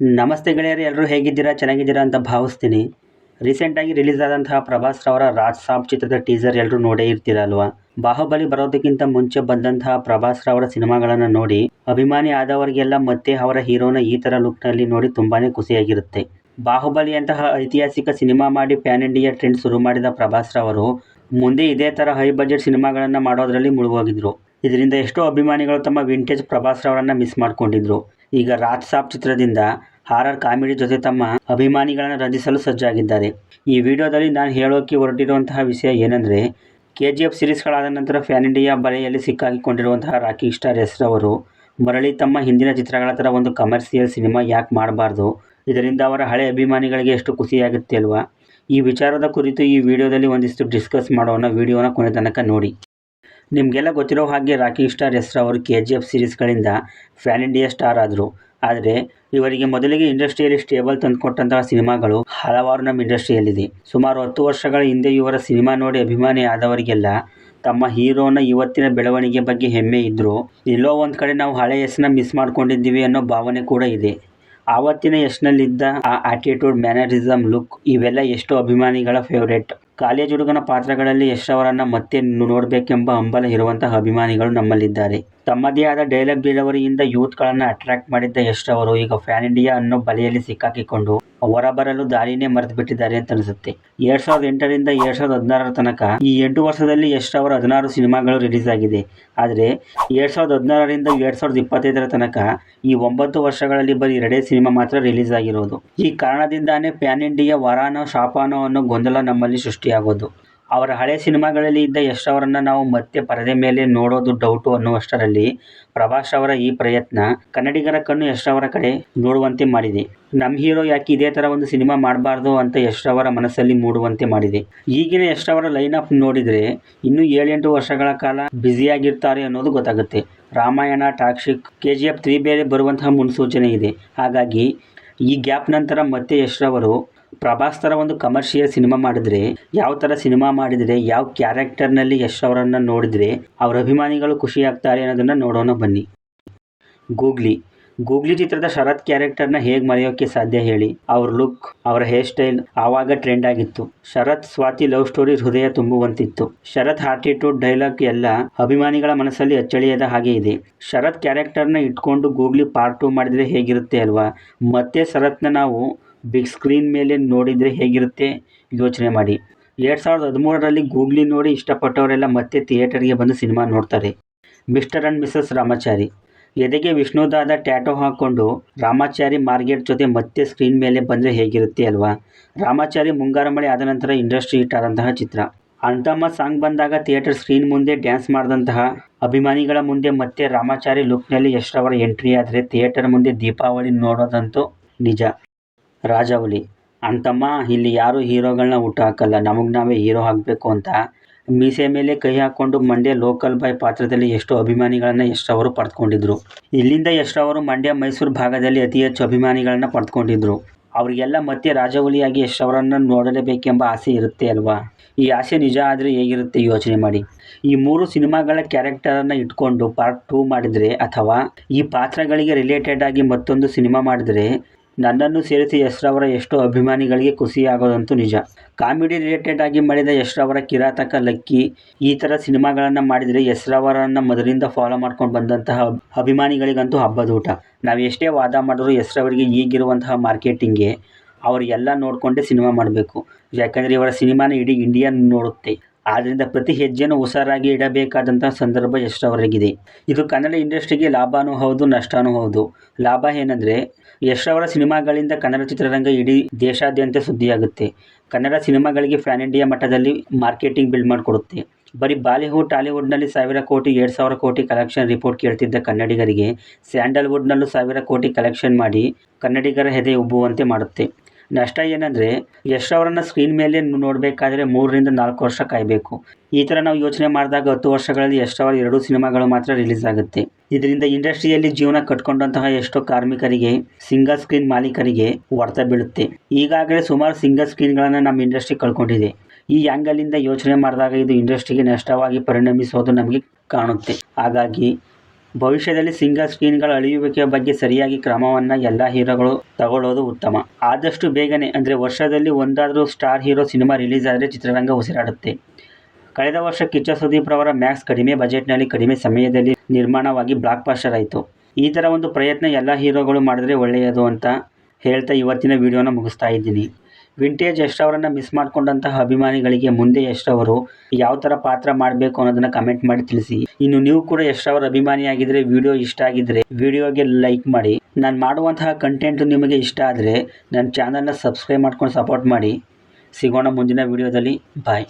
ನಮಸ್ತೆ ಗೆಳೆಯರು ಎಲ್ಲರೂ ಹೇಗಿದ್ದೀರಾ? ಚೆನ್ನಾಗಿದ್ದೀರಾ ಅಂತ ಭಾವಿಸ್ತೀನಿ. ರೀಸೆಂಟಾಗಿ ರಿಲೀಸ್ ಆದಂತಹ ಪ್ರಭಾಸ್ ರವರ ರಾಜ್ ಸಾಬ್ ಚಿತ್ರದ ಟೀಸರ್ ಎಲ್ಲರೂ ನೋಡೇ ಇರ್ತೀರ ಅಲ್ವಾ ಬಾಹುಬಲಿ ಬರೋದಕ್ಕಿಂತ ಮುಂಚೆ ಬಂದಂತಹ ಪ್ರಭಾಸ್ ರವರ ಸಿನಿಮಾಗಳನ್ನು ನೋಡಿ ಅಭಿಮಾನಿ ಆದವರಿಗೆಲ್ಲ ಮತ್ತೆ ಅವರ ಹೀರೋನ ಈ ಥರ ಲುಕ್ನಲ್ಲಿ ನೋಡಿ ತುಂಬಾನೇ ಖುಷಿಯಾಗಿರುತ್ತೆ. ಬಾಹುಬಲಿ ಅಂತಹ ಐತಿಹಾಸಿಕ ಸಿನಿಮಾ ಮಾಡಿ ಪ್ಯಾನ್ ಇಂಡಿಯಾ ಟ್ರೆಂಡ್ ಶುರು ಮಾಡಿದ ಪ್ರಭಾಸ್ ರವರು ಮುಂದೆ ಇದೇ ಥರ ಹೈ ಬಜೆಟ್ ಸಿನಿಮಾಗಳನ್ನು ಮಾಡೋದರಲ್ಲಿ ಮುಳುಗೋಗಿದ್ರು. ಇದರಿಂದ ಎಷ್ಟೋ ಅಭಿಮಾನಿಗಳು ತಮ್ಮ ವಿಂಟೇಜ್ ಪ್ರಭಾಸ್ ರವರನ್ನ ಮಿಸ್ ಮಾಡ್ಕೊಂಡಿದ್ರು. ಈಗ ರಾಜ್ ಸಾಬ್ ಚಿತ್ರದಿಂದ ಹಾರರ್ ಕಾಮಿಡಿ ಜೊತೆ ತಮ್ಮ ಅಭಿಮಾನಿಗಳನ್ನು ರಂಜಿಸಲು ಸಜ್ಜಾಗಿದ್ದಾರೆ. ಈ ವಿಡಿಯೋದಲ್ಲಿ ನಾನು ಹೇಳೋಕೆ ಹೊರಟಿರುವಂತಹ ವಿಷಯ ಏನಂದರೆ ಕೆ ಜಿ ಎಫ್ ಸಿರೀಸ್ಗಳಾದ ನಂತರ ಫ್ಯಾನ್ ಇಂಡಿಯಾ ಬಲೆಯಲ್ಲಿ ಸಿಕ್ಕಾಕಿಕೊಂಡಿರುವಂತಹ ರಾಕಿ ಸ್ಟಾರ್ ಎಸ್ ರವರು ಮರಳಿ ತಮ್ಮ ಹಿಂದಿನ ಚಿತ್ರಗಳ ಥರ ಒಂದು ಕಮರ್ಷಿಯಲ್ ಸಿನಿಮಾ ಯಾಕೆ ಮಾಡಬಾರ್ದು? ಇದರಿಂದ ಅವರ ಹಳೆ ಅಭಿಮಾನಿಗಳಿಗೆ ಎಷ್ಟು ಖುಷಿಯಾಗುತ್ತೆ ಅಲ್ವಾ? ಈ ವಿಚಾರದ ಕುರಿತು ಈ ವಿಡಿಯೋದಲ್ಲಿ ಒಂದಿಷ್ಟು ಡಿಸ್ಕಸ್ ಮಾಡೋಣ. ವಿಡಿಯೋನ ಕೊನೆ ತನಕ ನೋಡಿ. ನಿಮಗೆಲ್ಲ ಗೊತ್ತಿರೋ ಹಾಗೆ ರಾಕಿ ಸ್ಟಾರ್ ಹೆಸರು ಅವರು ಕೆ ಜಿ ಎಫ್ ಸೀರೀಸ್ಗಳಿಂದ ಫ್ಯಾನ್ ಇಂಡಿಯಾ ಸ್ಟಾರ್ ಆದರು. ಆದರೆ, ಇವರಿಗೆ ಮೊದಲಿಗೆ ಇಂಡಸ್ಟ್ರಿಯಲ್ಲಿ ಸ್ಟೇಬಲ್ ತಂದುಕೊಟ್ಟಂತಹ ಸಿನಿಮಾಗಳು ಹಲವಾರು ನಮ್ಮ ಇಂಡಸ್ಟ್ರಿಯಲ್ಲಿದೆ. ಸುಮಾರು ಹತ್ತು ವರ್ಷಗಳ ಹಿಂದೆ ಇವರ ಸಿನಿಮಾ ನೋಡಿ ಅಭಿಮಾನಿ ಆದವರಿಗೆಲ್ಲ ತಮ್ಮ ಹೀರೋನ ಇವತ್ತಿನ ಬೆಳವಣಿಗೆ ಬಗ್ಗೆ ಹೆಮ್ಮೆ ಇದ್ದರು ಎಲ್ಲೋ ಒಂದು ಕಡೆ ನಾವು ಹಳೆ ಯಶ್ನ ಮಿಸ್ ಮಾಡ್ಕೊಂಡಿದ್ದೀವಿ ಅನ್ನೋ ಭಾವನೆ ಕೂಡ ಇದೆ. ಆವತ್ತಿನ ಯಶ್ನಲ್ಲಿದ್ದ ಆ ಆಟಿಟ್ಯೂಡ್ ಮ್ಯಾನರಿಸಮ್ ಲುಕ್ ಇವೆಲ್ಲ ಎಷ್ಟೋ ಅಭಿಮಾನಿಗಳ ಫೇವ್ರೇಟ್ ಕಾಲೇಜ್ ಹುಡುಗನ ಪಾತ್ರಗಳಲ್ಲಿ ಯಶ್ ಅವರನ್ನು ಮತ್ತೆ ನೋಡಬೇಕೆಂಬ ಹಂಬಲ ಇರುವಂತಹ ಅಭಿಮಾನಿಗಳು ನಮ್ಮಲ್ಲಿದ್ದಾರೆ. ತಮ್ಮದೇ ಆದ ಡೈಲಾಗ್ ಡೆಲಿವರಿಯಿಂದ ಯೂತ್ಗಳನ್ನು ಅಟ್ರಾಕ್ಟ್ ಮಾಡಿದ್ದ ಯಶ್ ಅವರು ಈಗ ಫ್ಯಾನ್ ಇಂಡಿಯಾ ಅನ್ನೋ ಬಲೆಯಲ್ಲಿ ಸಿಕ್ಕಾಕಿಕೊಂಡು ಹೊರಬರಲು ದಾರಿನೇ ಮರೆತು ಬಿಟ್ಟಿದ್ದಾರೆ ಅಂತ ಅನಿಸುತ್ತೆ. ಎರಡ್ ಸಾವಿರದ ಎಂಟರಿಂದ ಎರಡ್ ಸಾವಿರದ ಹದಿನಾರರ ತನಕ ಈ ಎಂಟು ವರ್ಷದಲ್ಲಿ ಅವರ ಹದಿನಾರು ಸಿನಿಮಾಗಳು ರಿಲೀಸ್ ಆಗಿದೆ. ಆದರೆ ಎರಡ್ ಸಾವಿರದ ಹದಿನಾರರಿಂದ ಎರಡ್ ಸಾವಿರದ ಇಪ್ಪತ್ತೈದರ ತನಕ ಈ ಒಂಬತ್ತು ವರ್ಷಗಳಲ್ಲಿ ಬರೀ ಎರಡೇ ಸಿನಿಮಾ ಮಾತ್ರ ರಿಲೀಸ್ ಆಗಿರೋದು. ಈ ಕಾರಣದಿಂದಾನೇ ಪ್ಯಾನ್ ಇಂಡಿಯಾ ವರಾನೋ, ಶಾಪಾನೋ ಅನ್ನೋ ಗೊಂದಲ ನಮ್ಮಲ್ಲಿ ಸೃಷ್ಟಿಯಾಗೋದು. ಅವರ ಹಳೆ ಸಿನಿಮಾಗಳಲ್ಲಿ ಇದ್ದ ಯಶ್ ಅವರನ್ನು ನಾವು ಮತ್ತೆ ಪರದೆ ಮೇಲೆ ನೋಡೋದು ಡೌಟು ಅನ್ನುವಷ್ಟರಲ್ಲಿ ಪ್ರಭಾಸ್ ಅವರ ಈ ಪ್ರಯತ್ನ ಕನ್ನಡಿಗರ ಕಣ್ಣು ಯಶ್ ಕಡೆ ನೋಡುವಂತೆ ಮಾಡಿದೆ. ನಮ್ಮ ಹೀರೋ ಯಾಕೆ ಇದೇ ಥರ ಒಂದು ಸಿನಿಮಾ ಮಾಡಬಾರ್ದು ಅಂತ ಯಶ್ ಅವರ ಮನಸ್ಸಲ್ಲಿ ಮೂಡುವಂತೆ ಮಾಡಿದೆ. ಈಗಿನ ಯಶ್ ಲೈನ್ ಅಪ್ ನೋಡಿದರೆ ಇನ್ನೂ ಏಳೆಂಟು ವರ್ಷಗಳ ಕಾಲ ಬ್ಯುಸಿಯಾಗಿರ್ತಾರೆ ಅನ್ನೋದು ಗೊತ್ತಾಗುತ್ತೆ. Ramayana Toxic K G F three ಬೇರೆ ಬರುವಂತಹ ಮುನ್ಸೂಚನೆ ಇದೆ. ಹಾಗಾಗಿ ಈ ಗ್ಯಾಪ್ ನಂತರ ಮತ್ತೆ ಯಶ್ ಪ್ರಭಾಸ್ ಥರ ಒಂದು ಕಮರ್ಷಿಯಲ್ ಸಿನಿಮಾ ಮಾಡಿದ್ರೆ, ಯಾವ ಥರ ಸಿನಿಮಾ ಮಾಡಿದರೆ, ಯಾವ ಕ್ಯಾರೆಕ್ಟರ್ನಲ್ಲಿ ಯಶ್ ಅವರನ್ನು ನೋಡಿದರೆ ಅವರ ಅಭಿಮಾನಿಗಳು ಖುಷಿಯಾಗ್ತಾರೆ ಅನ್ನೋದನ್ನು ನೋಡೋಣ ಬನ್ನಿ. ಗೂಗ್ಲಿ. ಗೂಗ್ಲಿ ಚಿತ್ರದ ಶರತ್ ಕ್ಯಾರೆಕ್ಟರ್ನ ಹೇಗೆ ಮರೆಯೋಕ್ಕೆ ಸಾಧ್ಯ ಹೇಳಿ. ಅವ್ರ ಲುಕ್ ಅವರ ಹೇರ್ ಸ್ಟೈಲ್ ಆವಾಗ ಟ್ರೆಂಡ್ ಆಗಿತ್ತು. ಶರತ್ ಸ್ವಾತಿ ಲವ್ ಸ್ಟೋರಿ ಹೃದಯ ತುಂಬುವಂತಿತ್ತು. ಶರತ್ ಆಟಿಟ್ಯೂಡ್ ಡೈಲಾಗ್ ಎಲ್ಲ ಅಭಿಮಾನಿಗಳ ಮನಸ್ಸಲ್ಲಿ ಅಚ್ಚಳಿಯದ ಹಾಗೆ ಇದೆ. ಶರತ್ ಕ್ಯಾರೆಕ್ಟರ್ನ ಇಟ್ಕೊಂಡು ಗೂಗ್ಲಿ ಪಾರ್ಟ್ ಟು ಮಾಡಿದರೆ ಹೇಗಿರುತ್ತೆ ಅಲ್ವಾ? ಮತ್ತೆ ಶರತ್ನ ನಾವು ಬಿಗ್ ಸ್ಕ್ರೀನ್ ಮೇಲೆ ನೋಡಿದರೆ ಹೇಗಿರುತ್ತೆ ಯೋಚನೆ ಮಾಡಿ. ಎರಡು ಸಾವಿರದ ಹದಿಮೂರರಲ್ಲಿ ಗೂಗ್ಲಿ ನೋಡಿ ಇಷ್ಟಪಟ್ಟವರೆಲ್ಲ ಮತ್ತೆ ಥಿಯೇಟರ್ಗೆ ಬಂದು ಸಿನಿಮಾ ನೋಡ್ತಾರೆ. Mister and Missus Ramachari. ಎದೆಗೆ ವಿಷ್ಣುದಾದ ಟ್ಯಾಟೋ ಹಾಕ್ಕೊಂಡು ರಾಮಾಚಾರಿ ಮಾರ್ಗೆಟ್ ಜೊತೆ ಮತ್ತೆ ಸ್ಕ್ರೀನ್ ಮೇಲೆ ಬಂದರೆ ಹೇಗಿರುತ್ತೆ ಅಲ್ವಾ? ರಾಮಾಚಾರಿ ಮುಂಗಾರು ಮಳೆ ಆದ ನಂತರ ಇಂಡಸ್ಟ್ರಿ ಹಿಟ್ ಆದಂತಹ ಚಿತ್ರ. ಅಂತಮ್ಮ ಸಾಂಗ್ ಬಂದಾಗ ಥಿಯೇಟರ್ ಸ್ಕ್ರೀನ್ ಮುಂದೆ ಡ್ಯಾನ್ಸ್ ಮಾಡಿದಂತಹ ಅಭಿಮಾನಿಗಳ ಮುಂದೆ ಮತ್ತೆ ರಾಮಾಚಾರಿ ಲುಕ್ನಲ್ಲಿ ಯಶ್ರವರ ಎಂಟ್ರಿ ಆದರೆ ಥಿಯೇಟರ್ ಮುಂದೆ ದೀಪಾವಳಿ ನೋಡೋದಂತೂ ನಿಜ. ರಾಜಾವಲಿ, ಅಂತಮ್ಮ, ಇಲ್ಲಿ ಯಾರು ಹೀರೋಗಳನ್ನ ಊಟ ಹಾಕಲ್ಲ, ನಮಗೆ ನಾವೇ ಹೀರೋ ಆಗಬೇಕು ಅಂತ ಮೀಸೆ ಮೇಲೆ ಕೈ ಹಾಕ್ಕೊಂಡು ಮಂಡ್ಯ ಲೋಕಲ್ ಬಾಯ್ ಪಾತ್ರದಲ್ಲಿ ಎಷ್ಟೋ ಅಭಿಮಾನಿಗಳನ್ನು ಎಷ್ಟವರು ಪಡೆದುಕೊಂಡಿದ್ರು ಇಲ್ಲಿಂದ ಎಷ್ಟವರು ಮಂಡ್ಯ ಮೈಸೂರು ಭಾಗದಲ್ಲಿ ಅತಿ ಹೆಚ್ಚು ಅಭಿಮಾನಿಗಳನ್ನು ಪಡೆದುಕೊಂಡಿದ್ರು ಅವರಿಗೆಲ್ಲ ಮತ್ತೆ ರಾಜವಲಿಯಾಗಿ ಎಷ್ಟವರನ್ನು ನೋಡಲೇಬೇಕೆಂಬ ಆಸೆ ಇರುತ್ತೆ ಅಲ್ವಾ? ಈ ಆಸೆ ನಿಜ ಆದರೆ ಹೇಗಿರುತ್ತೆ ಯೋಚನೆ ಮಾಡಿ. ಈ ಮೂರು ಸಿನಿಮಾಗಳ ಕ್ಯಾರೆಕ್ಟರನ್ನು ಇಟ್ಕೊಂಡು ಪಾರ್ಟ್ ಟೂ ಮಾಡಿದರೆ ಅಥವಾ ಈ ಪಾತ್ರಗಳಿಗೆ ರಿಲೇಟೆಡ್ ಆಗಿ ಮತ್ತೊಂದು ಸಿನಿಮಾ ಮಾಡಿದರೆ ನನ್ನನ್ನು ಸೇರಿಸಿ ಯಶ್ರವರ ಎಷ್ಟೋ ಅಭಿಮಾನಿಗಳಿಗೆ ಖುಷಿಯಾಗೋದಂತೂ ನಿಜ. ಕಾಮಿಡಿ ರಿಲೇಟೆಡ್ ಆಗಿ ಮಾಡಿದ ಯಶ್ರವರ ಕಿರಾತಕ ಲಕ್ಕಿ ಈ ಥರ ಸಿನಿಮಾಗಳನ್ನು ಮಾಡಿದರೆ ಯಶ್ರವರನ್ನು ಮೊದಲಿಂದ ಫಾಲೋ ಮಾಡ್ಕೊಂಡು ಬಂದಂತಹ ಅಭಿಮಾನಿಗಳಿಗಂತೂ ಹಬ್ಬದ ಊಟ ನಾವು ಎಷ್ಟೇ ವಾದ ಮಾಡಿದ್ರು ಯಶ್ರವರಿಗೆ ಈಗಿರುವಂತಹ ಮಾರ್ಕೆಟಿಂಗ್ಗೆ ಅವರಿಗೆಲ್ಲ ನೋಡಿಕೊಂಡೇ ಸಿನಿಮಾ ಮಾಡಬೇಕು. ಯಾಕಂದರೆ ಇವರ ಸಿನಿಮಾನ ಇಡೀ ಇಂಡಿಯಾ ನೋಡುತ್ತೆ. ಆದ್ದರಿಂದ ಪ್ರತಿ ಹೆಜ್ಜೆಯನ್ನು ಹುಷಾರಾಗಿ ಇಡಬೇಕಾದಂಥ ಸಂದರ್ಭ ಎಷ್ಟವರೆಗಿದೆ ಇದು ಕನ್ನಡ ಇಂಡಸ್ಟ್ರಿಗೆ ಲಾಭವೂ ಹೌದು ನಷ್ಟವೂ ಹೌದು. ಲಾಭ ಏನಂದರೆ ಯಶ್ರವರ ಸಿನಿಮಾಗಳಿಂದ ಕನ್ನಡ ಚಿತ್ರರಂಗ ಇಡೀ ದೇಶಾದ್ಯಂತ ಸುದ್ದಿಯಾಗುತ್ತೆ. ಕನ್ನಡ ಸಿನಿಮಾಗಳಿಗೆ ಫ್ಯಾನ್ ಇಂಡಿಯಾ ಮಟ್ಟದಲ್ಲಿ ಮಾರ್ಕೆಟಿಂಗ್ ಬಿಲ್ಡ್ ಮಾಡಿಕೊಡುತ್ತೆ. ಬರೀ ಬಾಲಿವುಡ್, ಟಾಲಿವುಡ್ನಲ್ಲಿ ಸಾವಿರ ಕೋಟಿ, ಎರಡು ಸಾವಿರ ಕೋಟಿ ಕಲೆಕ್ಷನ್ ರಿಪೋರ್ಟ್ ಕೇಳ್ತಿದ್ದ ಕನ್ನಡಿಗರಿಗೆ ಸ್ಯಾಂಡಲ್ವುಡ್ನಲ್ಲೂ ಸಾವಿರ ಕೋಟಿ ಕಲೆಕ್ಷನ್ ಮಾಡಿ ಕನ್ನಡಿಗರ ಹೆದೆ ಉಬ್ಬುವಂತೆ ಮಾಡುತ್ತೆ. ನಷ್ಟ ಏನಂದರೆ ಯಶ್ ಅವರನ್ನು ಸ್ಕ್ರೀನ್ ಮೇಲೆ ನೋಡಬೇಕಾದ್ರೆ ಮೂರರಿಂದ ನಾಲ್ಕು ವರ್ಷ ಕಾಯಬೇಕು. ಈ ಥರ ನಾವು ಯೋಚನೆ ಮಾಡಿದಾಗ ಹತ್ತು ವರ್ಷಗಳಲ್ಲಿ ಯಶ್ ಅವರ ಎರಡು ಸಿನಿಮಾಗಳು ಮಾತ್ರ ರಿಲೀಸ್ ಆಗುತ್ತೆ. ಇದರಿಂದ ಇಂಡಸ್ಟ್ರಿಯಲ್ಲಿ ಜೀವನ ಕಟ್ಕೊಂಡಂತಹ ಎಷ್ಟೋ ಕಾರ್ಮಿಕರಿಗೆ ಸಿಂಗಲ್ ಸ್ಕ್ರೀನ್ ಮಾಲೀಕರಿಗೆ ಹೊಡೆತ ಬೀಳುತ್ತೆ. ಈಗಾಗಲೇ ಸುಮಾರು ಸಿಂಗಲ್ ಸ್ಕ್ರೀನ್ಗಳನ್ನು ನಮ್ಮ ಇಂಡಸ್ಟ್ರಿ ಕಳ್ಕೊಂಡಿದೆ. ಈ ಆ್ಯಂಗಲಿಂದ ಯೋಚನೆ ಮಾಡಿದಾಗ ಇದು ಇಂಡಸ್ಟ್ರಿಗೆ ನಷ್ಟವಾಗಿ ಪರಿಣಮಿಸೋದು ನಮಗೆ ಕಾಣುತ್ತೆ. ಹಾಗಾಗಿ ಭವಿಷ್ಯದಲ್ಲಿ ಸಿಂಗಲ್ ಸ್ಕ್ರೀನ್ಗಳ ಅಳಿಯುವಿಕೆಯ ಬಗ್ಗೆ ಸರಿಯಾಗಿ ಕ್ರಮವನ್ನು ಎಲ್ಲ ಹೀರೋಗಳು ತಗೊಳ್ಳೋದು ಉತ್ತಮ. ಆದಷ್ಟು ಬೇಗನೆ, ಅಂದರೆ ವರ್ಷದಲ್ಲಿ ಒಂದಾದರೂ ಸ್ಟಾರ್ ಹೀರೋ ಸಿನಿಮಾ ರಿಲೀಸ್ ಆದರೆ ಚಿತ್ರರಂಗ ಉಸಿರಾಡುತ್ತೆ. ಕಳೆದ ವರ್ಷ ಕಿಚ್ಚ ಸುದೀಪ್ ರವರ ಮ್ಯಾಕ್ಸ್ ಕಡಿಮೆ ಬಜೆಟ್ನಲ್ಲಿ ಕಡಿಮೆ ಸಮಯದಲ್ಲಿ ನಿರ್ಮಾಣವಾಗಿ ಬ್ಲಾಕ್ ಬಾಸ್ಟರ್ ಆಯಿತು. ಈ ಥರ ಒಂದು ಪ್ರಯತ್ನ ಎಲ್ಲ ಹೀರೋಗಳು ಮಾಡಿದ್ರೆ ಒಳ್ಳೆಯದು ಅಂತ ಹೇಳ್ತಾ ಇವತ್ತಿನ ವಿಡಿಯೋನ ಮುಗಿಸ್ತಾ ಇದ್ದೀನಿ. ವಿಂಟೇಜ್ ಯಶ್ ಅವರನ್ನು ಮಿಸ್ ಮಾಡ್ಕೊಂಡಂತಹ ಅಭಿಮಾನಿಗಳಿಗೆ ಮುಂದೆ ಯಶ್ ಅವರು ಯಾವ ಥರ ಪಾತ್ರ ಮಾಡಬೇಕು ಅನ್ನೋದನ್ನ ಕಮೆಂಟ್ ಮಾಡಿ ತಿಳಿಸಿ. ಇನ್ನು ನೀವು ಕೂಡ ಯಶ್ ಅವರ ಅಭಿಮಾನಿಯಾಗಿದ್ದರೆ ವಿಡಿಯೋ ಇಷ್ಟ ಆಗಿದ್ರೆ ವಿಡಿಯೋಗೆ ಲೈಕ್ ಮಾಡಿ. ನಾನು ಮಾಡುವಂತಹ ಕಂಟೆಂಟು ನಿಮಗೆ ಇಷ್ಟ ಆದರೆ ನನ್ನ ಚಾನಲ್ನ ಸಬ್ಸ್ಕ್ರೈಬ್ ಮಾಡ್ಕೊಂಡು ಸಪೋರ್ಟ್ ಮಾಡಿ. ಸಿಗೋಣ ಮುಂದಿನ ವಿಡಿಯೋದಲ್ಲಿ ಬಾಯ್